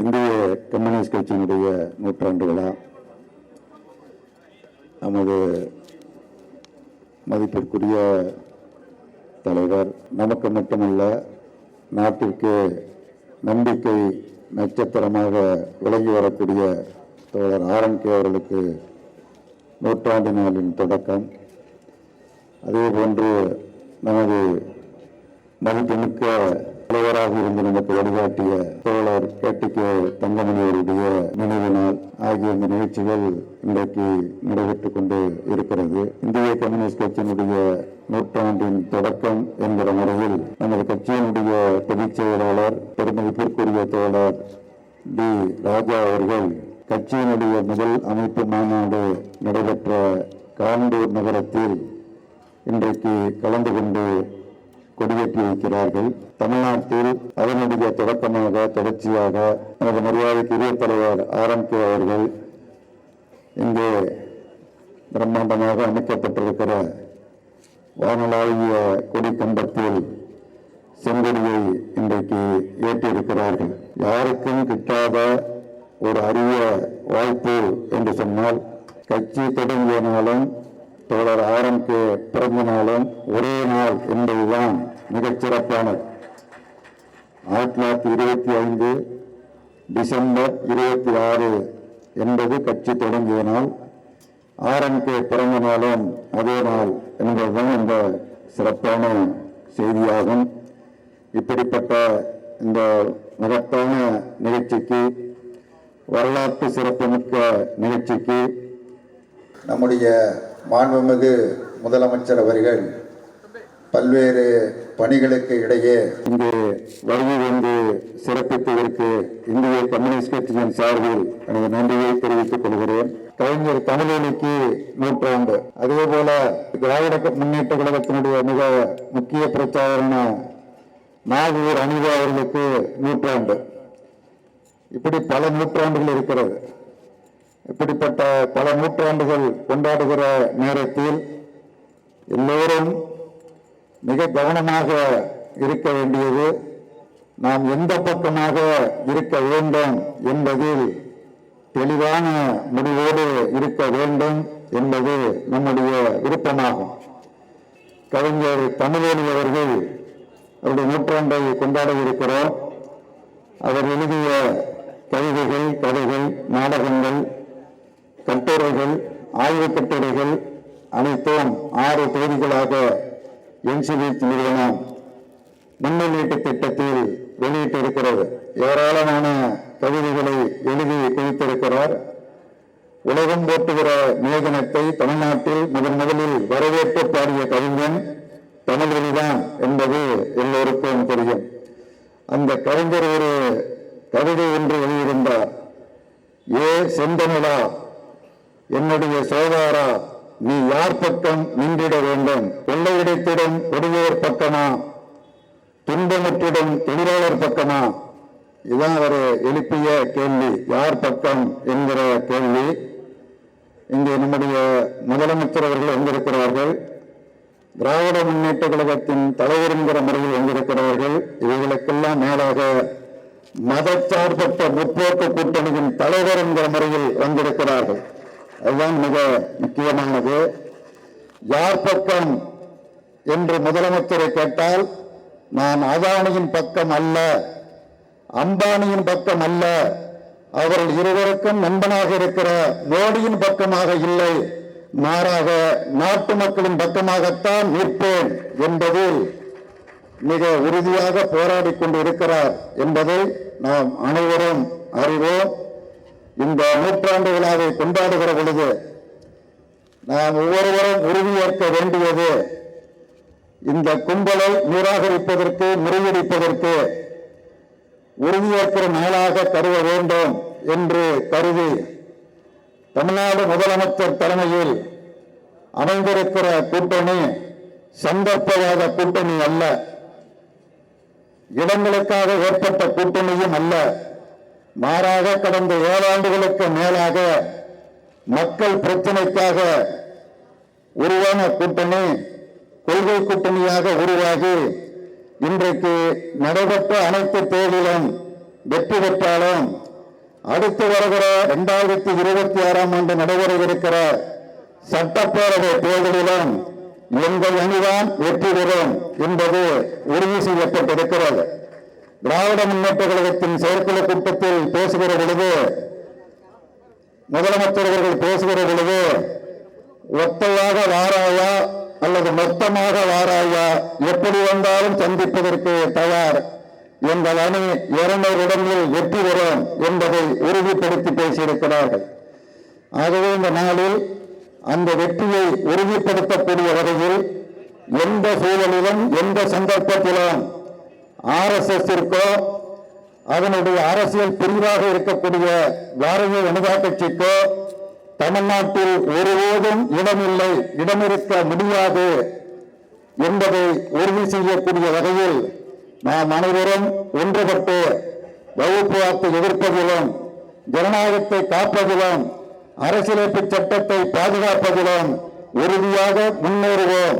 இந்திய கம்யூனிஸ்ட் கட்சியினுடைய நூற்றாண்டு விழா நமது மதிப்பிற்குரிய தலைவர் நமக்கு மட்டுமல்ல நாட்டிற்கு நம்பிக்கை நட்சத்திரமாக விலகி வரக்கூடிய தோழர் ஆர்என்கே அவர்களுக்கு நூற்றாண்டு நாளின் தொடக்கம். அதே போன்று நமது மதிப்புமிக்க தலைவராக இருந்து நமக்கு வழிகாட்டிய தோழர் கேட்டிக்கு தங்கமணி அவருடைய நினைவு நாள் ஆகிய இந்த நிகழ்ச்சிகள் இன்றைக்கு நடைபெற்றுக் கொண்டு இருக்கிறது. இந்திய கம்யூனிஸ்ட் கட்சியினுடைய நூற்றாண்டின் தொடக்கம் என்கிற முறையில் நமது கட்சியினுடைய பொதுச் செயலாளர் பெருமதிப்பிற்குரிய தோழர் டி. ராஜா அவர்கள் கட்சியினுடைய முதல் அமைப்பு மாநாடு நடைபெற்ற காண்டூர் நகரத்தில் இன்றைக்கு கலந்து கொண்டு கொடியேற்றி வைக்கிறார்கள். தமிழ்நாட்டில் அதனுடைய தொடக்கமாக தொடர்ச்சியாக நமது மரியாதைக்குரிய தலைவர் ஆர்எம்கே அவர்கள் இங்கே பிரம்மாண்டமாக அமைக்கப்பட்டிருக்கிற வானலாகிய கொடி கம்பத்தில் செங்கொடியை இன்றைக்கு ஏற்றியிருக்கிறார்கள். யாருக்கும் கிட்டாத ஒரு அரிய வாய்ப்பு என்று சொன்னால் கட்சி தொடங்கியனாலும் தோழர் ஆரம்பி பிறந்த நாளும் ஒரே நாள் என்பதுதான் மிகச்சிறப்பானது ஆயிரத்தி தொள்ளாயிரத்தி இருபத்தி ஐந்து டிசம்பர் இருபத்தி ஆறு என்பது கட்சி தொடங்கிய நாள் ஆர்என்கே பிறந்த நாளும் அதே நாள் என்பதுதான் இந்த சிறப்பான செய்தியாகும். இப்படிப்பட்ட இந்த மகத்தான நிகழ்ச்சிக்கு வரலாற்று சிறப்புமிக்க நிகழ்ச்சிக்கு நம்முடைய மாண்புமிகு முதலமைச்சர் அவர்கள் பல்வேறு பணிகளுக்கு இடையே இங்கு வருகை வந்து சிறப்பித்ததற்கு இந்திய கம்யூனிஸ்ட் கட்சியின் சார்பில் எனது நன்றியை தெரிவித்துக் கொள்கிறேன். கலைஞர் தமிழனிக்கு நூற்றாண்டு. அதே போல திராவிட முன்னேற்ற கழகத்தினுடைய மிக முக்கிய பிரச்சாரமான நாகூர் அனிதா அவர்களுக்கு நூற்றாண்டு. இப்படி பல நூற்றாண்டுகள் இருக்கிறது. இப்படிப்பட்ட பல நூற்றாண்டுகள் கொண்டாடுகிற நேரத்தில் எல்லோரும் மிக கவனமாக இருக்க வேண்டியது நாம் எந்த பக்கமாக இருக்க வேண்டும் என்பதில் தெளிவான முடிவோடு இருக்க வேண்டும் என்பது நம்முடைய விருப்பமாகும். கவிஞர் தமிழேலி அவர்கள் அவருடைய நூற்றாண்டை கொண்டாட இருக்கிறோம் அவர் எழுதிய கவிதைகள் கதைகள் நாடகங்கள் கட்டுரைகள் ஆய்வு கட்டுரைகள் அனைத்தும் ஆறு தொகுதிகளாக என்சிபி நிறுவனம் முன்னெடுப்பு திட்டத்தில் வெளியிட்டிருக்கிறது. ஏராளமான கவிதைகளை எழுதி குவித்திருக்கிறார். உலகம் போட்டுகிற மேகனத்தை தமிழ்நாட்டில் முதன் முதலில் வரவேற்பு பாடிய கவிஞன் தமிழ்வழிதான் என்பது எல்லோருக்கும் தெரியும். அந்த கவிஞர் ஒரு கவிதை ஒன்று எழுதியிருந்தார். ஏ செந்தமிழா என்னுடைய சோதாரா நீ யார் பக்கம் நின்றிட வேண்டும்? கொள்ளையடித்திடும் கொடியோர் பக்கமா? துன்பமற்றிடம் தொழிலாளர் பக்கமா? இதான் அவர் எழுப்பிய கேள்வி. யார் பக்கம் என்கிற கேள்வி. இங்கே நம்முடைய முதலமைச்சர் அவர்கள் வந்திருக்கிறார்கள் திராவிட முன்னேற்ற கழகத்தின் தலைவர் என்கிற முறையில் எங்கிருக்கிறார்கள்? இவைகளுக்கெல்லாம் மேலாக மதச்சார்பற்ற முற்போக்கு கூட்டணியின் தலைவர் என்கிற முறையில் வந்திருக்கிறார்கள். அதுதான் மிக முக்கியமானது. யார் பக்கம் என்று முதலமைச்சரை கேட்டால் நான் அதானியின் பக்கம் அல்ல அம்பானியின் பக்கம் அல்ல அவர்கள் இருவருக்கும் நண்பனாக இருக்கிற மோடியின் பக்கமாக இல்லை மாறாக நாட்டு மக்களின் பக்கமாகத்தான் நிற்பேன் என்பதில் மிக உறுதியாக போராடி கொண்டு இருக்கிறார் என்பதை நாம் அனைவரும் அறிவோம். இந்த நூற்றாண்டு விழாவை கொண்டாடுகிற பொழுது நாம் ஒவ்வொருவரும் உறுதியேற்க வேண்டியது இந்த கும்பலை நிராகரிப்பதற்கு முறியடிப்பதற்கு உறுதியேற்கிற நாளாக கருத வேண்டும் என்று கருதி தமிழ்நாடு முதலமைச்சர் தலைமையில் அமைந்திருக்கிற கூட்டணி சந்தர்ப்பவாத கூட்டணி அல்ல. இடங்களுக்காக ஏற்பட்ட கூட்டணியும் அல்ல. மாறாக கடந்த ஏழாண்டுகளுக்கு மேலாக மக்கள் பிரச்சனைக்காக உருவான கூட்டணி கொள்கை கூட்டணியாக உருவாகி இன்றைக்கு நடைபெற்ற அனைத்து தேர்தலும் வெற்றி பெற்றாலும் அடுத்து வருகிற இரண்டாயிரத்தி இருபத்தி ஆறாம் ஆண்டு நடைபெறவிருக்கிற சட்டப்பேரவை தேர்தலிலும் எங்கள் அணிதான் வெற்றி பெறும் என்பது உறுதி செய்யப்பட்டிருக்கிறது. திராவிட முன்னேற்ற கழகத்தின் செயற்குழு கூட்டத்தில் பேசுகிற பொழுது முதலமைச்சர் அவர்கள் பேசுகிற பொழுது ஒத்தையாக வாராயா அல்லது மொத்தமாக வாராயா? எப்படி வந்தாலும் சந்திப்பதற்கு தயார். எங்கள் அணி இருநூறு இடங்களில் வெற்றி பெறும் என்பதை உறுதிப்படுத்தி பேசியிருக்கிறார்கள். ஆகவே இந்த நாளில் அந்த வெற்றியை உறுதிப்படுத்தக்கூடிய வகையில் எந்த சூழலிலும் எந்த சந்தர்ப்பத்திலும் ஆர்எஸ்எஸ்ஸிற்கோ அதனுடைய அரசியல் பிரிவாக இருக்கக்கூடிய பாரதிய ஜனதா கட்சிக்கோ தமிழ்நாட்டில் ஒருபோதும் இடமில்லை இடமிருக்க முடியாது என்பதை உறுதி செய்யக்கூடிய வகையில் நாம் அனைவரும் ஒன்றுபட்டு வகுப்புவாதத்தை எதிர்ப்பதிலும் ஜனநாயகத்தை காப்பதிலும் அரசியலமைப்பு சட்டத்தை பாதுகாப்பதிலும் உறுதியாக முன்னேறுவோம்.